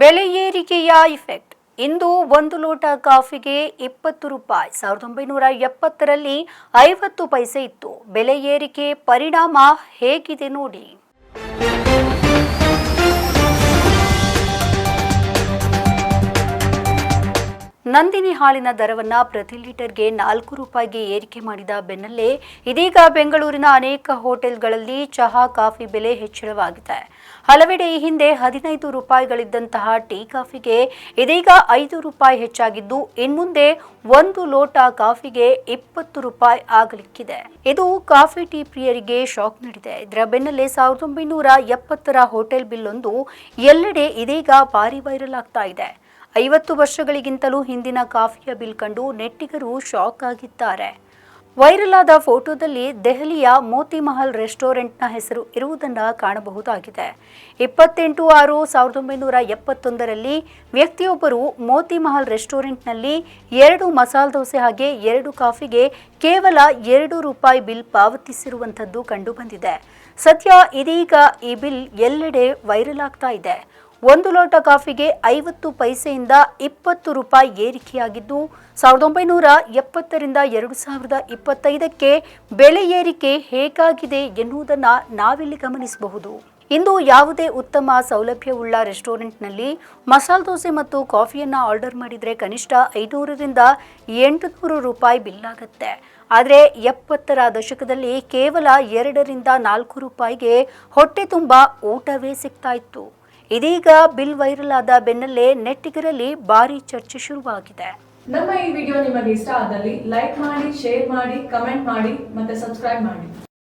ಬೆಲೆ ಏರಿಕೆಯ ಇಫೆಕ್ಟ್ ಇಂದು ಒಂದು ಲೋಟ ಕಾಫಿಗೆ ಇಪ್ಪತ್ತು ರೂಪಾಯಿ. ಸಾವಿರದ ಒಂಬೈನೂರ ಎಪ್ಪತ್ತರಲ್ಲಿ ಐವತ್ತು ಪೈಸೆ ಇತ್ತು. ಬೆಲೆ ಏರಿಕೆ ಪರಿಣಾಮ ಹೇಗಿದೆ ನೋಡಿ. ನಂದಿನಿ ಹಾಲಿನ ದರವನ್ನ ಪ್ರತಿ ಲೀಟರ್ಗೆ ನಾಲ್ಕು ರೂಪಾಯಿಗೆ ಏರಿಕೆ ಮಾಡಿದ ಬೆನ್ನಲ್ಲೇ ಇದೀಗ ಬೆಂಗಳೂರಿನ ಅನೇಕ ಹೋಟೆಲ್ಗಳಲ್ಲಿ ಚಹಾ, ಕಾಫಿ ಬೆಲೆ ಹೆಚ್ಚಳವಾಗಿದೆ. ಹಲವೆಡೆ ಈ ಹಿಂದೆ ಹದಿನೈದು ರೂಪಾಯಿಗಳಿದ್ದಂತಹ ಟೀ ಕಾಫಿಗೆ ಇದೀಗ ಐದು ರೂಪಾಯಿ ಹೆಚ್ಚಾಗಿದ್ದು, ಇನ್ಮುಂದೆ ಒಂದು ಲೋಟ ಕಾಫಿಗೆ ಇಪ್ಪತ್ತು ರೂಪಾಯಿ ಆಗಲಿಕ್ಕಿದೆ. ಇದು ಕಾಫಿ ಟೀ ಪ್ರಿಯರಿಗೆ ಶಾಕ್ ನೀಡಿದೆ. ಇದರ ಬೆನ್ನಲ್ಲೇ ಸಾವಿರದ ಒಂಬೈನೂರ ಎಪ್ಪತ್ತರ ಹೋಟೆಲ್ ಬಿಲ್ ಒಂದು ಎಲ್ಲೆಡೆ ಇದೀಗ ಭಾರಿ ವೈರಲ್ ಆಗ್ತಾ ಇದೆ. ಐವತ್ತು ವರ್ಷಗಳಿಗಿಂತಲೂ ಹಿಂದಿನ ಕಾಫಿಯ ಬಿಲ್ ಕಂಡು ನೆಟ್ಟಿಗರು ಶಾಕ್ ಆಗಿದ್ದಾರೆ. ವೈರಲ್ ಆದ ಫೋಟೋದಲ್ಲಿ ದೆಹಲಿಯ ಮೋತಿ ಮಹಲ್ ರೆಸ್ಟೋರೆಂಟ್ನ ಹೆಸರು ಇರುವುದನ್ನು ಕಾಣಬಹುದಾಗಿದೆ. ಇಪ್ಪತ್ತೆಂಟು ಆರು ಸಾವಿರದ ಒಂಬೈನೂರ ಎಪ್ಪತ್ತೊಂದರಲ್ಲಿ ವ್ಯಕ್ತಿಯೊಬ್ಬರು ಮೋತಿ ಮಹಲ್ ರೆಸ್ಟೋರೆಂಟ್ನಲ್ಲಿ ಎರಡು ಮಸಾಲ ದೋಸೆ ಹಾಗೆ ಎರಡು ಕಾಫಿಗೆ ಕೇವಲ ಎರಡು ರೂಪಾಯಿ ಬಿಲ್ ಪಾವತಿಸಿರುವಂಥದ್ದು ಕಂಡುಬಂದಿದೆ. ಸದ್ಯ ಇದೀಗ ಈ ಬಿಲ್ ಎಲ್ಲೆಡೆ ವೈರಲ್ ಆಗ್ತಾ ಇದೆ. ಒಂದು ಲೋಟ ಕಾಫಿಗೆ ಐವತ್ತು ಪೈಸೆಯಿಂದ ಇಪ್ಪತ್ತು ರೂಪಾಯಿ ಏರಿಕೆಯಾಗಿದ್ದು, ಸಾವಿರದ ಒಂಬೈನೂರ ಎಪ್ಪತ್ತರಿಂದ ಎರಡು ಸಾವಿರದ ಇಪ್ಪತ್ತೈದಕ್ಕೆ ಬೆಲೆ ಏರಿಕೆ ಹೇಗಾಗಿದೆ ಎನ್ನುವುದನ್ನು ನಾವಿಲ್ಲಿ ಗಮನಿಸಬಹುದು. ಇಂದು ಯಾವುದೇ ಉತ್ತಮ ಸೌಲಭ್ಯವುಳ್ಳ ರೆಸ್ಟೋರೆಂಟ್ನಲ್ಲಿ ಮಸಾಲ ದೋಸೆ ಮತ್ತು ಕಾಫಿಯನ್ನು ಆರ್ಡರ್ ಮಾಡಿದರೆ ಕನಿಷ್ಠ ಐನೂರರಿಂದ ಎಂಟುನೂರು ರೂಪಾಯಿ ಬಿಲ್ ಆಗುತ್ತೆ. ಆದರೆ ಎಪ್ಪತ್ತರ ದಶಕದಲ್ಲಿ ಕೇವಲ ಎರಡರಿಂದ ನಾಲ್ಕು ರೂಪಾಯಿಗೆ ಹೊಟ್ಟೆ ತುಂಬ ಊಟವೇ ಸಿಗ್ತಾ ಇತ್ತು. ಇದೀಗ ಬಿಲ್ ವೈರಲ್ ಆದ ಬೆನ್ನಲ್ಲೇ ನೆಟ್ಟಿಗರಲ್ಲಿ ಭಾರಿ ಚರ್ಚೆ ಶುರುವಾಗಿದೆ. ನಮ್ಮ ಈ ವಿಡಿಯೋ ನಿಮಗೆ ಇಷ್ಟ ಆದಲ್ಲಿ ಲೈಕ್ ಮಾಡಿ, ಶೇರ್ ಮಾಡಿ, ಕಮೆಂಟ್ ಮಾಡಿ ಮತ್ತೆ ಸಬ್ಸ್ಕ್ರೈಬ್ ಮಾಡಿ.